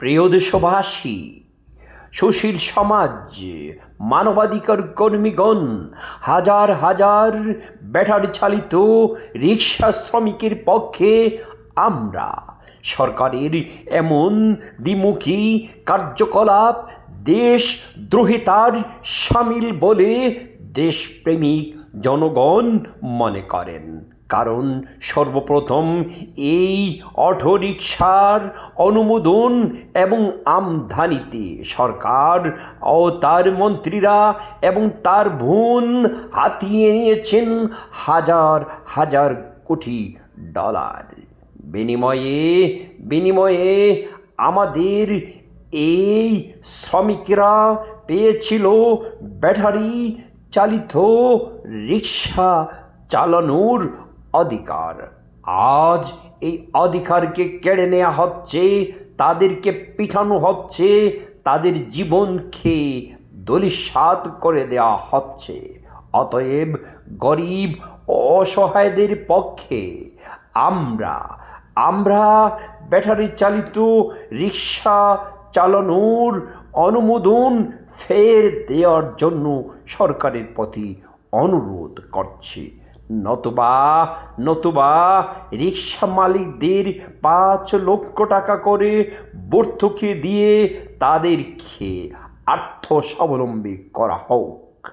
প্রিয় দেশবাসী, সুশীল সমাজ, মানবাধিকার কর্মীগণ, হাজার হাজার ব্যাটারি চালিত রিক্সা শ্রমিকের পক্ষে আমরা সরকারের এমন দ্বিমুখী কার্যকলাপ দেশদ্রোহিতার সামিল বলে দেশপ্রেমিক জনগণ মনে করেন। কারণ সর্বপ্রথম এই অটোরিকশার অনুমোদন এবং আমদানিতে সরকার ও তার মন্ত্রীরা এবং তার বোন হাতিয়ে নিয়েছেন হাজার হাজার কোটি ডলার। বিনিময়ে বিনিময়ে আমাদের এই শ্রমিকরা পেয়েছিল ব্যাটারি চালিত রিক্সা চালানোর অধিকার। আজ এই অধিকারকে কেড়ে নেওয়া হচ্ছে, তাদেরকে পিঠানো হচ্ছে, তাদের জীবনকে দলিসাৎ করে দেওয়া হচ্ছে। অতএব গরিব অসহায়দের পক্ষে আমরা আমরা ব্যাটারি চালিত রিক্সা চালানোর অনুমোদন ফের দেওয়ার জন্য সরকারের প্রতি অনুরোধ করছি। নতুবা নতুবা রিক্সা মালিকদের পাঁচ লক্ষ টাকা করে ভর্তুকি দিয়ে তাদেরকে আর্থ স্বাবলম্বী করা হোক।